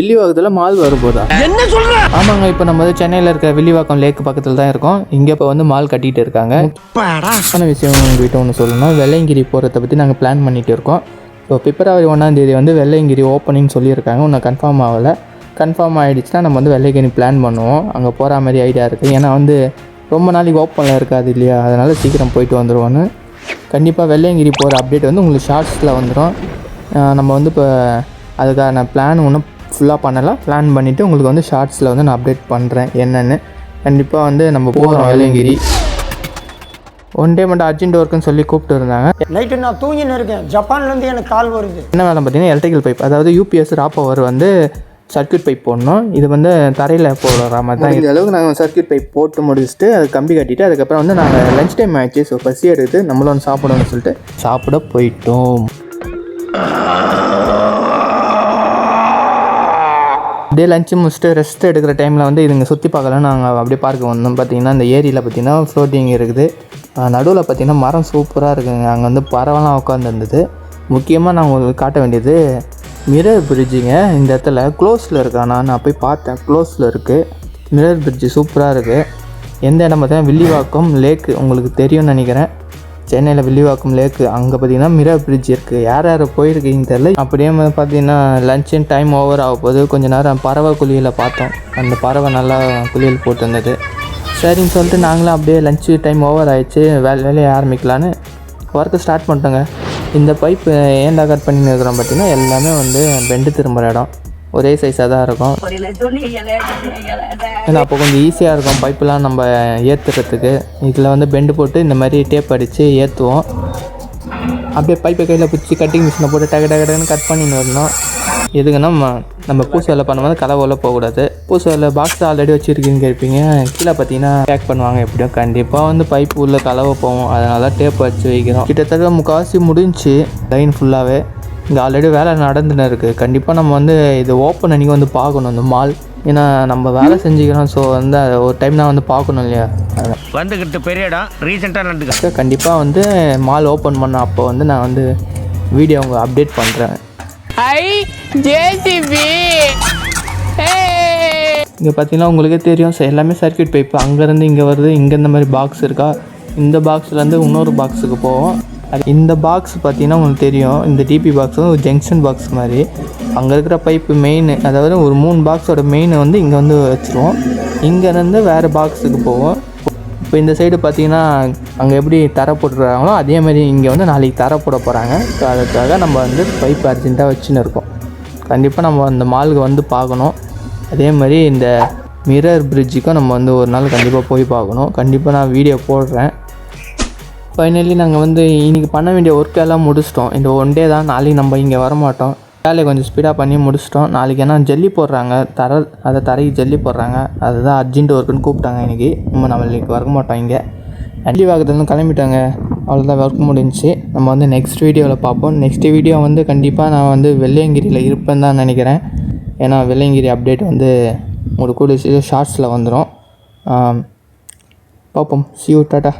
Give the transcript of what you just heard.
வில்லிவாக்கத்தில் mall வரும்போதா என்ன சொல்ற? ஆமாங்க இப்போ நம்ம வந்து சென்னையில் இருக்க வில்லிவாக்கம் லேக் பக்கத்தில் தான் இருக்கோம். இங்கே இப்போ வந்து மால் கட்டிட்டு இருக்காங்க. முக்கியமான விஷயம் உங்ககிட்ட ஒன்று சொல்லணும் வெள்ளையங்கிரி போகிறத பற்றி நாங்கள் பிளான் பண்ணிட்டு இருக்கோம். ஸோ பிப்ரவரி ஒன்றாம் தேதி வந்து வெள்ளையங்கிரி ஓப்பனிங் சொல்லியிருக்காங்க. இன்னும் கன்ஃபார்ம் ஆகலை. கன்ஃபார்ம் ஆகிடுச்சுன்னா நம்ம வந்து வெள்ளையங்கிரி பிளான் பண்ணுவோம். அங்கே போகிற மாதிரி ஐடியா இருக்குது ஏன்னா வந்து ரொம்ப நாளைக்கு ஓப்பனில் இருக்காது இல்லையா? அதனால் சீக்கிரம் போயிட்டு வந்துடுவோன்னு கண்டிப்பாக வெள்ளையங்கிரி போகிற அப்டேட் வந்து உங்களுக்கு ஷார்ட்ஸில் வந்துடும் நம்ம வந்து இப்போ அதுக்கான பிளான் ஒன்றும் ஃபுல்லாக பண்ணலாம். பிளான் பண்ணிவிட்டு உங்களுக்கு வந்து ஷார்ட்ஸில் வந்து நான் அப்டேட் பண்ணுறேன் என்னென்னு. கண்டிப்பாக வந்து நம்ம போகிறோம் வெள்ளையங்கிரி ஒன் டே மட்டும் அர்ஜென்ட் ஒர்க்குன்னு சொல்லி கூப்பிட்டு இருந்தாங்க. நைட்டு நான் தூங்கின்னு இருக்கேன். ஜப்பான்லேருந்து எனக்கு கால் வருது. என்ன வேலை பார்த்தீங்கன்னா எலக்ட்ரிக்கல் பைப் அதாவது யூபிஎஸ் ரா பவர் வந்து சர்க்யூட் பைப் போடணும். இது வந்து தரையில் போடுற மாதிரி தான் இந்த அளவுக்கு நாங்கள் சர்க்யூட் பைப் போட்டு முடிச்சுட்டு அது கம்பி கட்டிட்டு அதுக்கப்புறம் வந்து நாங்கள் லஞ்ச் டைம் ஆயிடுச்சு ஸோ பசி எடுத்து நம்மளும் வந்து சாப்பிடணும்னு சொல்லிட்டு சாப்பிட போயிட்டோம். அப்படியே லஞ்சு முடிச்சுட்டு ரெஸ்ட் எடுக்கிற டைமில் வந்து இதுங்க சுற்றி பார்க்கலாம் நாங்கள் அப்படியே பார்க்க வந்தோம். பார்த்தீங்கன்னா இந்த ஏரியில் பார்த்தீங்கன்னா ஃப்ளோட்டிங் இருக்குது. நடுவில் பார்த்தீங்கன்னா மரம் சூப்பராக இருக்குங்க. அங்கே வந்து பறவைலாம் உட்காந்துருந்தது முக்கியமாக நான் உங்களுக்கு காட்ட வேண்டியது மிரர் பிரிட்ஜுங்க இந்த இடத்துல க்ளோஸில் இருக்கா. நான் நான் போய் பார்த்தேன். க்ளோஸில் இருக்குது மிரர் பிரிட்ஜு சூப்பராக இருக்குது எந்த இடம் பார்த்தீங்கன்னா வில்லிவாக்கம் லேக்கு உங்களுக்கு தெரியும்னு நினைக்கிறேன். சென்னையில் வில்லிவாக்கம் லேக்கு அங்கே பார்த்தீங்கன்னா மிரர் பிரிட்ஜ் இருக்குது யார் யார் போயிருக்கீங்க தெரியல. அப்படியே வந்து பார்த்தீங்கன்னா லஞ்சின் டைம் ஓவர் ஆக போகுது. கொஞ்ச நேரம் பறவை குழியில் பார்த்தோம். அந்த பறவை நல்லா குளியல் போட்டிருந்தது சரின்னு சொல்லிட்டு நாங்களும் அப்படியே லஞ்சு டைம் ஓவர் ஆயிடுச்சு. வேலை வேலையை ஆரம்பிக்கலான்னு ஒர்க்கு ஸ்டார்ட் பண்ணிட்டோங்க. இந்த பைப்பு ஏன்டா கட் பண்ணி இருக்கிறோம் பார்த்தீங்கன்னா எல்லாமே வந்து பெண்டு திரும்புகிற இடம். ஒரே சைஸாக தான் இருக்கும். ஏன்னா அப்போ கொஞ்சம் ஈஸியாக இருக்கும். பைப்பெலாம் நம்ம ஏற்றுறதுக்கு இதில் வந்து பெண்டு போட்டு இந்த மாதிரி டேப் அடித்து ஏற்றுவோம் அப்படியே பைப்பை கையில் பிடிச்சி கட்டிங் மிஷினை போட்டு டக டக டக்குன்னு கட் பண்ணின்னு வரணும். எதுக்குன்னா ம- நம்ம பூசு வேலை பண்ணும்போது கலவோல போகக்கூடாது. பூசு வேலை பாக்ஸ் ஆல்ரெடி வச்சுருக்கீங்க இருப்பீங்க கீழே பார்த்தீங்கன்னா பேக் பண்ணுவாங்க எப்படியும் கண்டிப்பாக வந்து பைப் உள்ள கலவை போவோம் அதனால டேப் வச்சு வைக்கிறோம் கிட்டத்தட்ட முக்கால்வாசி முடிஞ்சுச்சு லைன் ஃபுல்லாகவே இங்கே ஆல்ரெடி வேலை நடந்துன்னு இருக்குது கண்டிப்பாக நம்ம வந்து இது ஓப்பன் அன்றைக்கி வந்து பார்க்கணும் இந்த மால் ஏன்னா நம்ம வேலை செஞ்சுக்கிறோம் ஸோ வந்து அதை ஒரு டைம் நான் வந்து பார்க்கணும் இல்லையா? அதான். வந்துகிட்டு பெரிய இடம் ரீசெண்டாக நடந்துக்க. கண்டிப்பாக வந்து மால் ஓப்பன் பண்ண அப்போ வந்து நான் வந்து வீடியோ உங்க அப்டேட் பண்ணுறேன் ஐ ஜேசிபி இங்கே பார்த்தீங்கன்னா உங்களுக்கே தெரியும் எல்லாமே சர்க்யூட் பைப்பு அங்கேருந்து இங்கே வருது இங்கே இந்த மாதிரி பாக்ஸ் இருக்கா? இந்த பாக்ஸ்லேருந்து இன்னொரு பாக்ஸுக்கு போவோம். அது இந்த பாக்ஸ் பார்த்தீங்கன்னா உங்களுக்கு தெரியும். இந்த டிபி பாக்ஸ் வந்து ஒரு ஜங்ஷன் பாக்ஸ் மாதிரி. அங்கே இருக்கிற பைப்பு மெயின் அதாவது ஒரு மூணு பாக்ஸோட மெயினை வந்து இங்கே வந்து வச்சுருவோம். இங்கேருந்து வேறு பாக்ஸுக்கு போவோம். இப்போ இந்த சைடு பார்த்தீங்கன்னா அங்கே எப்படி தர போட்டுருக்காங்களோ அதே மாதிரி இங்கே வந்து நாளைக்கு தர போட போகிறாங்க ஸோ அதுக்காக நம்ம வந்து பைப் அர்ஜென்ட்டாக வச்சுன்னு இருக்கோம். கண்டிப்பாக நம்ம அந்த மாலுக்கு வந்து பார்க்கணும். அதே மாதிரி இந்த மிரர் பிரிட்ஜுக்கும் நம்ம வந்து ஒரு நாள் கண்டிப்பாக போய் பார்க்கணும். கண்டிப்பாக நான் வீடியோ போடுறேன். ஃபைனலி நாங்கள் வந்து இன்றைக்கி பண்ண வேண்டிய ஒர்க் எல்லாம் முடிச்சிட்டோம். இந்த ஒன் டே தான் நாளைக்கு நம்ம இங்கே வரமாட்டோம். வேலையை கொஞ்சம் ஸ்பீடாக பண்ணி முடிச்சிட்டோம். நாளைக்கு ஏன்னா ஜல்லி போடுறாங்க. தர அதை தரைக்கு ஜல்லி போடுறாங்க. அதுதான் அர்ஜென்ட் ஒர்க்குன்னு கூப்பிட்டாங்க இன்றைக்கி நம்ம நம்மளுக்கு வர மாட்டோம் இங்கே. அள்ளி வாக்கத்துலேருந்து கிளம்பிட்டாங்க. அவ்வளோதான் ஒர்க் முடிஞ்சு நம்ம வந்து நெக்ஸ்ட் வீடியோவில் பார்ப்போம். நெக்ஸ்ட் வீடியோ வந்து கண்டிப்பாக நான் வந்து வெள்ளையங்கிரியில் இருப்பேன்னு தான் நினைக்கிறேன். ஏன்னா வெள்ளையங்கிரி அப்டேட் வந்து உங்களுக்கு கூட ஷார்ட்ஸில் வந்துடும் பார்ப்போம். C tata